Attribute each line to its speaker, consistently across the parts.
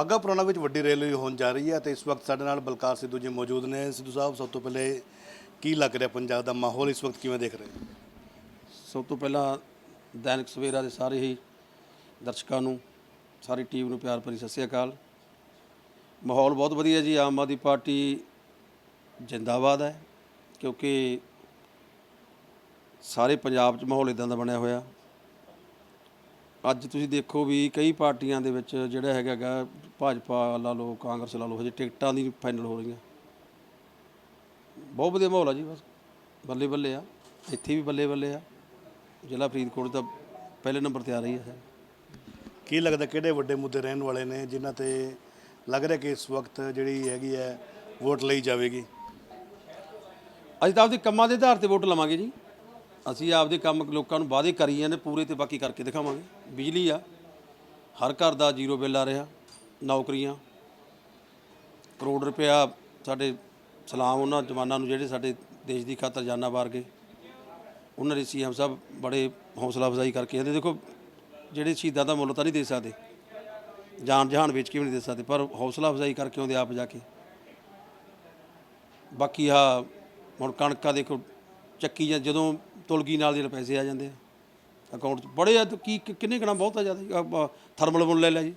Speaker 1: ਬਾਗਾ ਪੁਰਾਣਾ ਵਿੱਚ ਵੱਡੀ ਰੈਲੀ ਹੋਣ ਜਾ ਰਹੀ ਹੈ ਤੇ ਇਸ ਵਕਤ ਸਾਡੇ ਨਾਲ ਬਲਕਾਰ ਸਿੱਧੂ ਜੀ ਮੌਜੂਦ ਨੇ। ਸਿੱਧੂ ਸਾਹਿਬ, ਸਭ ਤੋਂ ਪਹਿਲੇ ਕੀ ਲੱਗ ਰਿਹਾ ਪੰਜਾਬ ਦਾ ਮਾਹੌਲ ਇਸ ਵਕਤ ਕਿਵੇਂ ਦੇਖ ਰਹੇ ਹੋ?
Speaker 2: ਸਭ ਤੋਂ ਪਹਿਲਾਂ ਦੈਨਿਕ ਸਵੇਰਾ ਦੇ ਸਾਰੇ ਹੀ ਦਰਸ਼ਕਾਂ ਨੂੰ, ਸਾਰੀ ਟੀਮ ਨੂੰ ਪਿਆਰ ਭਰੀ ਸਤਿ ਸ਼੍ਰੀ ਅਕਾਲ। ਮਾਹੌਲ ਬਹੁਤ ਵਧੀਆ ਜੀ, ਆਮ ਆਦਮੀ ਪਾਰਟੀ ਜਿੰਦਾਬਾਦ ਹੈ ਕਿਉਂਕਿ ਸਾਰੇ ਪੰਜਾਬ 'ਚ ਮਾਹੌਲ ਇਦਾਂ ਦਾ ਬਣਿਆ ਹੋਇਆ। ਅੱਜ ਤੁਸੀਂ ਦੇਖੋ ਵੀ ਕਈ ਪਾਰਟੀਆਂ ਦੇ ਵਿੱਚ ਜਿਹੜਾ ਹੈਗਾ ਗਾ ਭਾਜਪਾ ਲਾ ਲਓ ਕਾਂਗਰਸ ਲਾ ਲਓ ਹਜੇ ਟਿਕਟਾਂ ਦੀ ਫਾਈਨਲ ਹੋ ਰਹੀਆਂ। ਬਹੁਤ ਵਧੀਆ ਮਾਹੌਲ ਆ ਜੀ ਬਸ। ਬੱਲੇ ਬੱਲੇ ਆ। ਇੱਥੇ ਵੀ ਬੱਲੇ ਬੱਲੇ ਆ। ਜ਼ਿਲ੍ਹਾ ਫਰੀਦਕੋਟ ਦਾ ਪਹਿਲੇ ਨੰਬਰ ਤੇ ਆ ਰਹੀ ਹੈ
Speaker 1: ਕੀ ਲੱਗਦਾ ਕਿਹੜੇ ਵੱਡੇ ਮੁੱਦੇ ਰਹਿਣ ਵਾਲੇ ਨੇ ਜਿਨ੍ਹਾਂ ਤੇ ਲੱਗ ਰਿਹਾ ਕਿ ਇਸ ਵਕਤ ਜਿਹੜੀ ਹੈਗੀ ਹੈ ਵੋਟ ਲਈ ਜਾਵੇਗੀ?
Speaker 2: ਅਸੀਂ ਤਾਂ ਆਪਦੇ ਕੰਮਾਂ ਦੇ ਆਧਾਰ ਤੇ ਵੋਟ ਲਵਾਂਗੇ ਜੀ। ਅਸੀਂ ਆਪਦੇ ਕੰਮ ਲੋਕਾਂ ਨੂੰ ਵਾਅਦੇ ਕਰੀ ਜਾਂਦੇ ਪੂਰੇ ਤੇ ਬਾਕੀ ਕਰਕੇ ਦਿਖਾਵਾਂਗੇ। ਬਿਜਲੀ ਆ, ਹਰ ਘਰ ਦਾ ਜ਼ੀਰੋ ਬਿੱਲ ਆ ਰਿਹਾ, ਨੌਕਰੀਆਂ, ਕਰੋੜ ਰੁਪਇਆ ਸਾਡੇ ਸਲਾਮ ਉਹਨਾਂ ਜਵਾਨਾਂ ਨੂੰ ਜਿਹੜੇ ਸਾਡੇ ਦੇਸ਼ ਦੀ ਖਾਤਰ ਜਾਨਾਂ ਵਾਰ ਗਏ। ਉਹਨਾਂ ਦੇ ਸੀਐਮ ਸਾਹਿਬ ਬੜੇ ਹੌਸਲਾ ਅਫਜ਼ਾਈ ਕਰਕੇ ਕਹਿੰਦੇ, ਦੇਖੋ ਜਿਹੜੇ ਸ਼ਹੀਦਾਂ ਦਾ ਮੁੱਲ ਤਾਂ ਨਹੀਂ ਦੇ ਸਕਦੇ, ਜਾਨ ਜਹਾਨ ਵੇਚ ਕੇ ਵੀ ਨਹੀਂ ਦੇ ਸਕਦੇ, ਪਰ ਹੌਸਲਾ ਅਫਜ਼ਾਈ ਕਰਕੇ ਆਉਂਦੇ ਆਪ ਜਾ ਕੇ। ਬਾਕੀ ਆ ਹੁਣ ਕਣਕਾਂ ਦੇਖੋ ਚੱਕੀ ਜਾਂ ਜਦੋਂ ਤੁਲਗੀ ਨਾਲ ਜਿਹੜੇ ਪੈਸੇ ਆ ਜਾਂਦੇ ਆ ਅਕਾਊਂਟ 'ਚ। ਬੜੇ ਆ ਕੀ ਕਿੰਨੇ ਗਣਾ ਬਹੁਤ ਆ ਜ਼ਿਆਦਾ ਥਰਮਲ ਮੁੱਲ ਲੈ ਲਿਆ ਜੀ।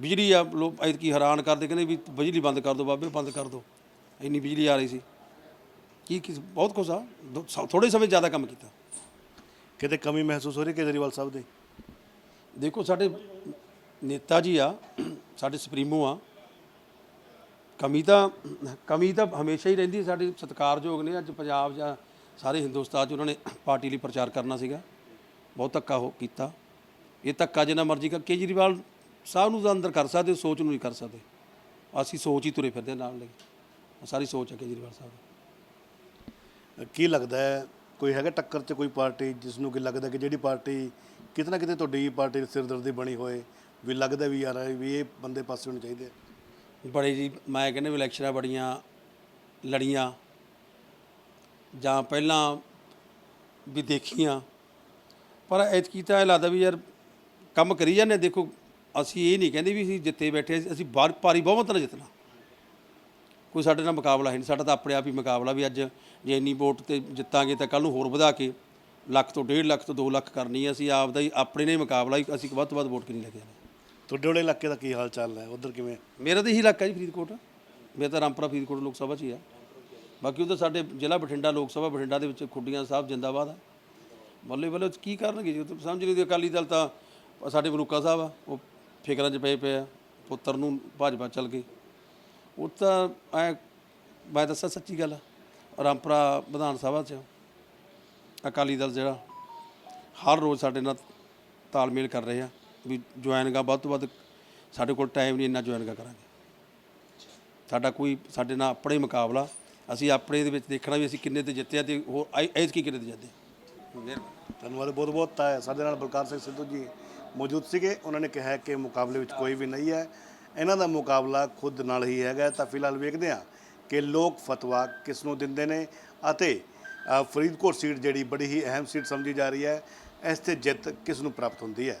Speaker 2: ਬਿਜਲੀ ਆ ਲੋਕ ਐਤਕੀ ਹੈਰਾਨ ਕਰਦੇ ਕਹਿੰਦੇ ਵੀ ਬਿਜਲੀ ਬੰਦ ਕਰ ਦਿਓ ਬਾਬੇ ਬੰਦ ਕਰ ਦਿਓ। ਇੰਨੀ ਬਿਜਲੀ ਆ ਰਹੀ ਸੀ। ਕੀ ਕੀ ਬਹੁਤ ਕੁਛ ਆ। ਦੋ- ਥੋੜੇ ਸਮੇਂ ਜ਼ਿਆਦਾ ਕੰਮ ਕੀਤਾ।
Speaker 1: ਕਿਤੇ ਕਮੀ ਮਹਿਸੂਸ ਹੋ ਰਹੀ ਕੇਜਰੀਵਾਲ ਸਾਹਿਬ ਦੀ?
Speaker 2: ਦੇਖੋ ਸਾਡੇ ਨੇਤਾ ਜੀ ਆ ਸਾਡੇ ਸੁਪਰੀਮੋ ਆ। ਕਮੀ ਤਾਂ ਕਮੀ ਤਾਂ ਹਮੇਸ਼ਾ ਹੀ ਰਹਿੰਦੀ, ਸਾਡੇ ਸਤਿਕਾਰਯੋਗ ਨੇ ਅੱਜ ਪੰਜਾਬ ਜਾਂ ਸਾਰੇ ਹਿੰਦੁਸਤਾਨ 'ਚ ਉਹਨਾਂ ਨੇ ਪਾਰਟੀ ਲਈ ਪ੍ਰਚਾਰ ਕਰਨਾ ਸੀਗਾ। ਬਹੁਤ ਧੱਕਾ ਹੋ ਕੀਤਾ। ਇਹ ਧੱਕਾ ਜਿੰਨਾ ਮਰਜ਼ੀ ਕਰ, ਕੇਜਰੀਵਾਲ ਸਾਹਿਬ ਨੂੰ ਤਾਂ ਅੰਦਰ ਕਰ ਸਕਦੇ, ਸੋਚ ਨੂੰ ਨਹੀਂ ਕਰ ਸਕਦੇ। ਅਸੀਂ ਸੋਚ ਹੀ ਤੁਰੇ ਫਿਰਦੇ ਨਾਲ ਲਈ ਸਾਰੀ ਸੋਚ ਹੈ ਕੇਜਰੀਵਾਲ ਸਾਹਿਬ
Speaker 1: ਕੀ ਲੱਗਦਾ ਹੈ, ਕੋਈ ਹੈਗਾ ਟੱਕਰ 'ਚ ਕੋਈ ਪਾਰਟੀ ਜਿਸ ਨੂੰ ਕਿ ਲੱਗਦਾ ਕਿ ਜਿਹੜੀ ਪਾਰਟੀ ਕਿਤੇ ਨਾ ਕਿਤੇ ਤੁਹਾਡੀ ਪਾਰਟੀ ਸਿਰਦਰਦੀ ਬਣੀ ਹੋਏ, ਵੀ ਲੱਗਦਾ ਵੀ ਯਾਰ, ਵੀ ਇਹ ਬੰਦੇ ਪਾਸੇ ਹੋਣੇ ਚਾਹੀਦੇ ਆ?
Speaker 2: ਬੜੇ ਜੀ, ਮੈਂ ਕਹਿੰਦਾ ਵੀ ਇਲੈਕਸ਼ਨਾਂ ਬੜੀਆਂ ਲੜੀਆਂ। ਜਾਂ ਪਹਿਲਾਂ ਵੀ ਦੇਖੀਆਂ। ਪਰ ਐਤਕੀ ਤਾਂ ਇਹ ਲੱਗਦਾ ਵੀ ਯਾਰ ਕੰਮ ਕਰੀ ਜਾਂਦੇ ਦੇਖੋ, ਅਸੀਂ ਇਹ ਨਹੀਂ ਕਹਿੰਦੇ ਵੀ ਅਸੀਂ ਜਿੱਤੇ ਬੈਠੇ ਅਸੀਂ ਬਾਹਰ ਭਾਰੀ ਬਹੁਮਤ ਨਾਲ ਜਿੱਤਣਾ। ਕੋਈ ਸਾਡੇ ਨਾਲ ਮੁਕਾਬਲਾ ਹੈ ਨਹੀਂ। ਸਾਡਾ ਤਾਂ ਆਪਣੇ ਆਪ ਹੀ ਮੁਕਾਬਲਾ ਵੀ ਅੱਜ ਜੇ ਇੰਨੀ ਵੋਟ ਤੇ ਜਿੱਤਾਂਗੇ ਤਾਂ ਕੱਲ ਨੂੰ ਹੋਰ ਵਧਾ ਕੇ ਲੱਖ ਤੋਂ 1.5 ਲੱਖ ਤੋਂ 2 ਲੱਖ ਕਰਨੀ ਹੈ ਅਸੀਂ ਆਪ ਦਾ ਹੀ, ਆਪਣੇ ਨੇ ਮੁਕਾਬਲਾ ਹੀ ਅਸੀਂ ਵੱਧ ਤੋਂ ਵੱਧ ਵੋਟ ਕਿੰਨੀ ਲੈ ਕੇ ਜਾਣੀ
Speaker 1: ਤੁਹਾਡੇ ਵਾਲੇ ਇਲਾਕੇ ਦਾ ਕੀ ਹਾਲ ਚਾਲ ਹੈ? ਉਧਰ ਕਿਵੇਂ?
Speaker 2: ਮੇਰਾ ਤਾਂ ਹੀ ਇਲਾਕਾ ਜੀ ਫਰੀਦਕੋਟ। ਮੇਰਾ ਤਾਂ ਰਾਮਪੁਰਾ ਫਰੀਦਕੋਟ ਲੋਕ ਸਭਾ 'ਚ ਹੀ ਆ। ਬਾਕੀ ਉਧਰ ਸਾਡੇ ਜ਼ਿਲ੍ਹਾ ਬਠਿੰਡਾ ਲੋਕ ਸਭਾ, ਬਠਿੰਡਾ ਦੇ ਵਿੱਚ ਖੁੱਡੀਆਂ ਸਾਹਿਬ ਜਿੰਦਾਬਾਦ ਆ। ਬੱਲੇ ਬੱਲੇ ਕੀ ਕਰਨਗੇ ਜੀ? ਉਹ ਸਮਝ ਨਹੀਂ ਦੀ ਅਕਾਲੀ ਦਲ ਤਾਂ ਸਾਡੇ ਮਲੂਕਾ ਸਾਹਿਬ ਆ, ਉਹ ਫਿਕਰਾਂ 'ਚ ਪਏ ਪਏ ਆ, ਪੁੱਤਰ ਨੂੰ ਭਾਜਪਾ ਚੱਲ ਗਏ ਉਹ ਤਾਂ ਐ, ਮੈਂ ਦੱਸਾਂ ਸੱਚੀ ਗੱਲ, ਰਾਮਪੁਰਾ ਵਿਧਾਨ ਸਭਾ 'ਚ ਅਕਾਲੀ ਦਲ ਜਿਹੜਾ, ਹਰ ਰੋਜ਼ ਸਾਡੇ ਨਾਲ ਤਾਲਮੇਲ ਕਰ ਰਹੇ ਆ। ਵੀ ਜੁਆਇਨਗਾ ਵੱਧ ਤੋਂ ਵੱਧ ਸਾਡੇ ਕੋਲ ਟਾਈਮ ਨਹੀਂ ਇੰਨਾ ਜੁਆਇਨਗਾ ਕਰਾਂਗੇ। ਸਾਡਾ ਕੋਈ, ਸਾਡੇ ਨਾਲ ਆਪਣਾ ਹੀ ਮੁਕਾਬਲਾ, ਅਸੀਂ ਆਪਣੇ ਦੇ ਵਿੱਚ ਦੇਖਣਾ ਵੀ ਅਸੀਂ ਕਿੰਨੇ ਤੇ ਜਿੱਤੇ ਆ ਤੇ ਹੋਰ ਐਸ ਕੀ ਕਿੰਨੇ ਤੇ ਜਿੱਤੇ ਮਿਹਰਬਾਨੀ।
Speaker 1: ਧੰਨਵਾਦ, ਬਹੁਤ ਬਹੁਤ ਤਾਂ ਸਾਡੇ ਨਾਲ ਬਲਕਾਰ ਸਿੰਘ ਸਿੱਧੂ ਜੀ ਮੌਜੂਦ ਸੀਗੇ। ਉਹਨਾਂ ਨੇ ਕਿਹਾ ਕਿ ਮੁਕਾਬਲੇ ਵਿੱਚ ਕੋਈ ਵੀ ਨਹੀਂ ਹੈ। ਇਹਨਾਂ ਦਾ ਮੁਕਾਬਲਾ ਖੁਦ ਨਾਲ ਹੀ ਹੈਗਾ ਤਾਂ ਫਿਲਹਾਲ ਵੇਖਦੇ ਹਾਂ ਕਿ ਲੋਕ ਫਤਵਾ ਕਿਸ ਨੂੰ ਦਿੰਦੇ ਨੇ ਅਤੇ ਫਰੀਦਕੋਟ ਸੀਟ ਜਿਹੜੀ ਬੜੀ ਹੀ ਅਹਿਮ ਸੀਟ ਸਮਝੀ ਜਾ ਰਹੀ ਹੈ, ਇਸ ਤੇ ਜਿੱਤ ਕਿਸ ਨੂੰ ਪ੍ਰਾਪਤ ਹੁੰਦੀ ਹੈ।